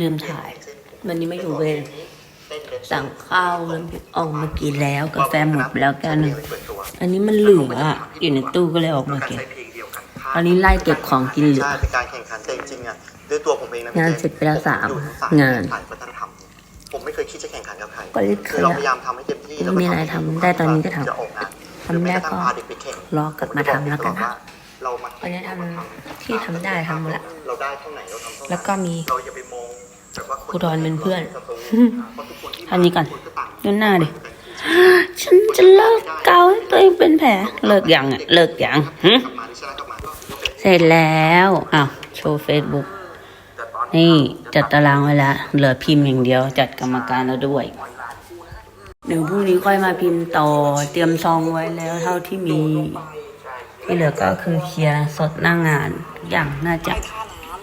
ลืมถ่าย วันนี้ไม่อยู่เวรสั่งข้าวแล้วพี่ออกมากินแล้วกาแฟหมดไปแล้วแก้วหนึ่งอันนี้มันเหลืออะอยู่ในตู้ก็เลยออกมากินตอนนี้ไล่เก็บของกินเหลือใช่เป็นการแข่งขันแต่จริงๆอะด้วยตัวผมเองนะงานเสร็จไปแล้วสามอยู่ทั้งานฝ่ายวัฒนธรรมผมไม่เคยคิดจะแข่งขันกับใครก็เลยเคคืยอเราอะพยายามทำให้เต็มที่ไม่มีอะไรทำได้ตอนนี้ก็ทำจะออกงานทำได้ก็หรือแม้ระทั่งพาเด็กไปแข่งรอกลับมาทำแล้วกันนะเรามาวันนี้ทำที่ทำได้ทำหมดละเราได้เท่าไหร่เราทำเท่านั้นแล้วก็มีเราอย่าไปม องแบบว่าครูดอนเป็นเพื่อนเพราะทุกคนที่อันนี้ก่อนก็ต่างดูหน้าดิ ฉันจะเลิกเกาให้ตัวเองเป็นแผล เลิกยังอะเลิกยังหึกลับมาที่ชนะกลับมาก็ก็เป็นเสร็จแล้วอ้าวโชว์เฟซบุ๊กแต่ตอนนี่จัดตารางไว้แล้ว เหลือพิมพ์อย่างเดียว จัดกรรมการแล้วด้วย เดี๋ยวพรุ่งนี้ค่อยมาพิมพ์ต่อ เตรียมซองไว้แล้วเท่าที่มี ที่เหลือก็คือเคลียร์สดหน้างานทุกอย่างน่าจะ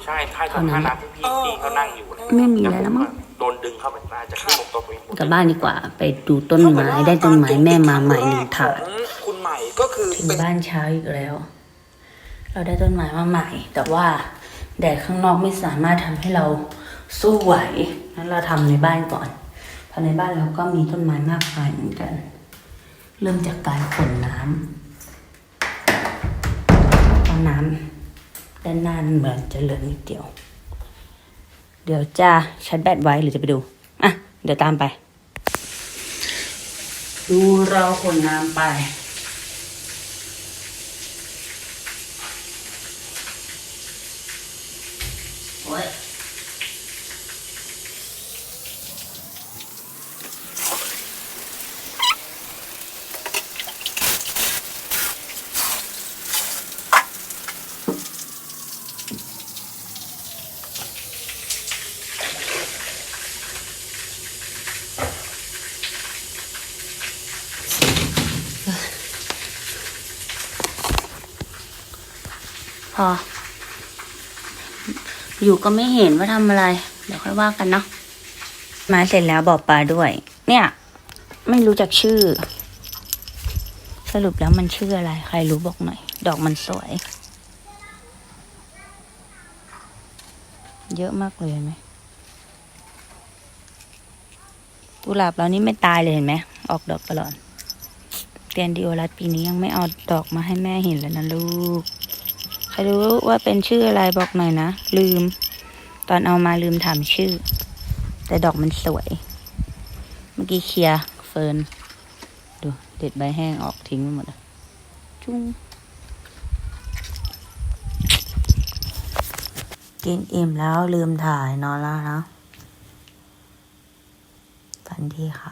ใช่ท่าตรงท่าน้ำที่พี่พี่เขานั่งอยู่นะไม่มีอะไรแล้วมั้ง โดนดึงเข้าไปน่าจะขึ้นลงตัวเองกลับบ้านดีกว่า ไปดูต้นไม้ได้ต้นไม้แม่มาใหม่หนึ่งถาดคุณใหม่ก็คือถึงบ้านเช้าอีกแล้ว เราได้ต้นไม้มาใหม่ แต่ว่าแดดข้างนอกไม่สามารถทำให้เราสู้ไหวงั้นเราทำในบ้านก่อนเพราะในบ้านเราก็มีต้นไม้มากมายเหมือนกัน เริ่มจากการขนน้ำเอาน้ำ ด้านหน้านเหมือนจะเหลือนิดเดียว เดี๋ยวจะชาร์จแบตไว้หรือจะไปดูอะเดี๋ยวตามไป ดูเราขนน้ำไป พอ อยู่ก็ไม่เห็นว่าทำอะไร เดี๋ยวค่อยว่ากันเนาะมาเสร็จแล้วบอกปลาด้วย เนี่ย ไม่รู้จักชื่อ สรุปแล้วมันชื่ออะไร ใครรู้บอกหน่อย ดอกมันสวย เยอะมากเลยเห็นไหมกุหลาบเรานี่ไม่ตายเลยเห็นไหม ออกดอกตลอดเตียนดิโอรัสปีนี้ยังไม่เอาดอกมาให้แม่เห็นเลยนะลูก ครรู้ว่าเป็นชื่ออะไรบอกหน่อยนะ ลืม ตอนเอามาลืมถามชื่อ แต่ดอกมันสวย เมื่อกี้เคลียเฟิร์นดูเด็ดใบแห้งออกทิ้งไปหมดจุ้งกินอิ่มแล้วลืมถ่ายนอนแล้วนะฝันดีค่ะ